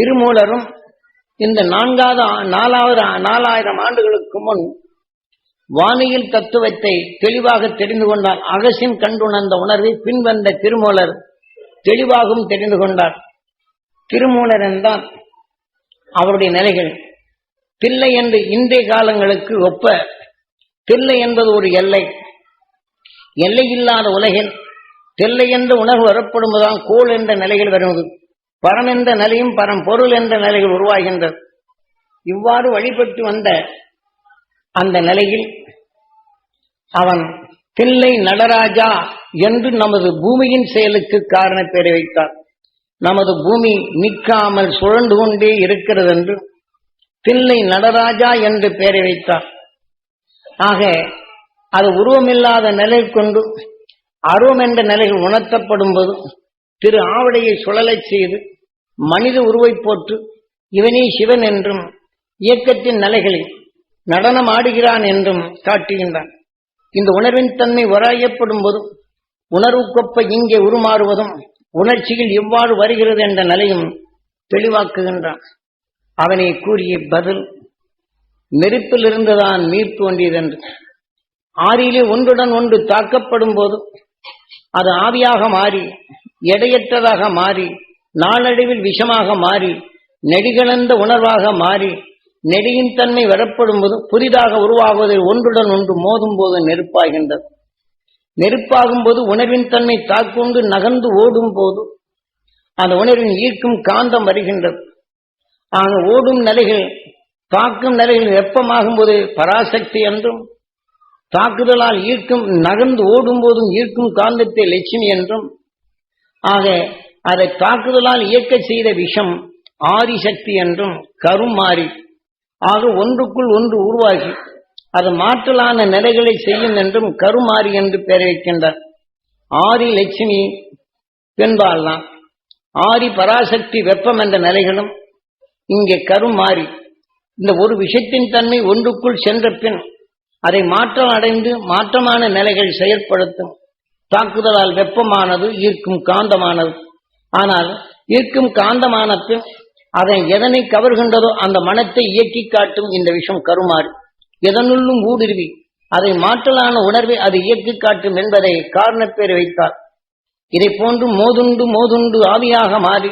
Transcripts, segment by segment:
திருமூலரும் இந்த நான்காவது நாலாவது நாலாயிரம் ஆண்டுகளுக்கு முன் வானியல் தத்துவத்தை தெளிவாக தெரிந்து கொண்டார். அகசின் கண்டுணர்ந்த உணர்வை பின்வந்த திருமூலர் தெளிவாகவும் தெரிந்து கொண்டார். திருமூலர் என்றால் அவருடைய நிலைகள். தில்லை என்று இன்றைய காலங்களுக்கு ஒப்ப தில்லை என்பது ஒரு எல்லை. எல்லை இல்லாத உலகில் தில்லை என்று உணர்வு வரப்படும்போதுதான் கோல் என்ற நிலையில் வருவது. பரம் என்ற நிலையும் பரம் பொருள் என்ற நிலையில் உருவாகின்றது. இவ்வாறு வழிபட்டு வந்த அந்த நிலையில் அவன் தில்லை நடராஜா என்று நமது பூமியின் செயலுக்கு காரண பெயரை வைத்தார். நமது பூமி நிற்காமல் சுழண்டு கொண்டே இருக்கிறது என்று தில்லை நடராஜா என்று பெயரை வைத்தார். ஆக அது உருவமில்லாத நிலை கொண்டு அருவம் என்ற நிலையில் உணர்த்தப்படும் போது திரு ஆவடையை சுழலச் செய்து மனித உருவை போற்று இவனே சிவன் என்றும் இயக்கத்தின் நிலைகளில் நடனம் ஆடுகிறான் என்றும் காட்டுகின்றான். இந்த உணர்வின் தன்மை வராயப்படும் போதும் உணர்வுக்கொப்ப இங்கே உருமாறுவதும் உணர்ச்சியில் எவ்வாறு வருகிறது என்ற நிலையும் தெளிவாக்குகின்றான். அவனை கூறிய பதில் நெருப்பில் இருந்துதான் நீர் தோன்றியதென்று ஆறியிலே ஒன்றுடன் ஒன்று தாக்கப்படும் போது அது ஆவியாக மாறி எடையற்றதாக மாறி நாளடைவில் விஷமாக மாறி நெடிகளந்த உணர்வாக மாறி நெடியின் தன்மை வரப்படும் போது புதிதாக உருவாகுவதை ஒன்றுடன் ஒன்று மோதும் போது நெருப்பாகின்றது. நெருப்பாகும் போது உணர்வின் தன்மை தாக்கொண்டு நகர்ந்து ஓடும் போது அந்த உணர்வின் ஈர்க்கும் காந்தம் வருகின்றது. ஆக ஓடும் நிலைகள் தாக்கும் நிலைகள் வெப்பமாகும் போது பராசக்தி என்றும் தாக்குதலால் ஈர்க்கும் நகர்ந்து ஓடும் போதும் ஈர்க்கும் காந்தத்தை லட்சுமி என்றும் ஆக அதை தாக்குதலால் இயக்க செய்த விஷம் ஆதிசக்தி என்றும் கரும் மாறி ஆக ஒன்றுக்குள் ஒன்று உருவாகி அது மாற்றலான நிலைகளை செய்யும் என்றும் கருமாறி என்று பெயர் வைக்கின்றார். ஆதி லட்சுமி பெண்பால்தான். ஆதி பராசக்தி வெப்பம் என்ற நிலைகளும் இங்கே கருமாறி இந்த ஒரு விஷயத்தின் தன்மை ஒன்றுக்குள் சென்ற பின் அதை மாற்றம் அடைந்து மாற்றமான நிலைகள் செயற்படுத்தும். தாக்குதலால் வெப்பமானது ஈர்க்கும் காந்தமானது. ஆனால் ஈர்க்கும் காந்தமான பின் அதை எதனை கவர்கின்றதோ அந்த மனத்தை இயக்கி காட்டும் இந்த விஷம் கருமாறு. எதனுள்ளும் ஊடுருவி அதை மாற்றலான உணர்வை அது இயக்கி காட்டும் என்பதை காரணப்பேர் வைத்தார். இதை போன்று மோதுண்டு மோதுண்டு ஆவியாக மாறி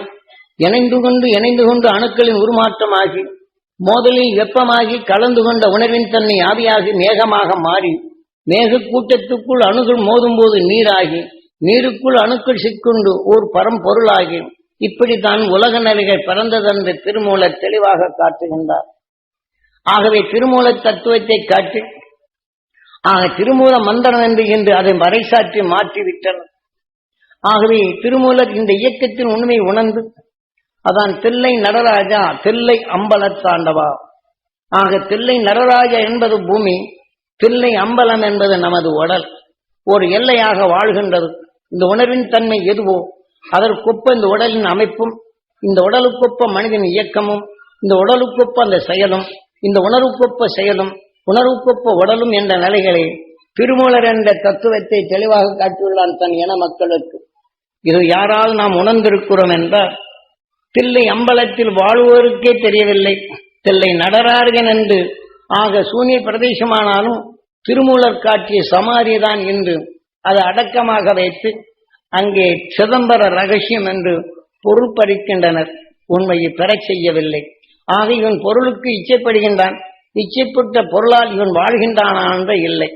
இணைந்து கொண்டு இணைந்து கொண்டு அணுக்களின் உருமாற்றமாகி மோதலில் வெப்பமாகி கலந்து கொண்ட உணர்வின் தன்னை ஆவியாகி மேகமாக மாறி மேக கூட்டத்துக்குள் அணுகள் மோதும் போது நீராகி நீருக்குள் அணுக்கள் சிக்குண்டு ஓர் பரம்பொருளாகி இப்படித்தான் உலக நிலைகள் பிறந்ததென்று திருமூலர் தெளிவாக காட்டுகின்றார். ஆகவே திருமூல தத்துவத்தை காட்டி ஆக திருமூல மந்திரம் என்று இன்று அதை மறைசாற்றி மாற்றிவிட்டனர். ஆகவே திருமூலர் இந்த இயக்கத்தின் உண்மை உணர்ந்து அதான் தில்லை நடராஜா தில்லை அம்பலத்தாண்டவா. ஆக தில்லை நடராஜா என்பது பூமி தில்லை அம்பலம் என்பது நமது உடல். ஒரு எல்லையாக வாழ்கின்றது. இந்த உணர்வின் தன்மை எதுவோ அதற்கொப்ப இந்த உடலின் அமைப்பும் இந்த உடலுக்கொப்ப மனிதன் இயக்கமும் இந்த உடலுக்கொப்ப அந்த செயலும் இந்த உணர்வுக்கொப்ப செயலும் உணர்வுக்கொப்ப உடலும் என்ற நிலைகளை திருமூலர் என்ற தத்துவத்தை தெளிவாக காட்டியுள்ளான் தன் இன மக்களுக்கு. இது யாரால் நாம் உணர்ந்திருக்கிறோம் என்றால் தில்லை அம்பலத்தில் வாழ்வோருக்கே தெரியவில்லை. தில்லை நடராறுகன் என்று ஆக சூனிய பிரதேசமானாலும் திருமூலர் காட்டிய சமாதிதான் என்று அதை அடக்கமாக வைத்து அங்கே சிதம்பர ரகசியம் என்று பொருள் பறிக்கின்றனர் உண்மையை பெறச் செய்யவில்லை. ஆக இவன் பொருளுக்கு இச்சைப்படுகின்றான். இச்சைப்பட்ட பொருளால் இவன் வாழ்கின்றானா இல்லை.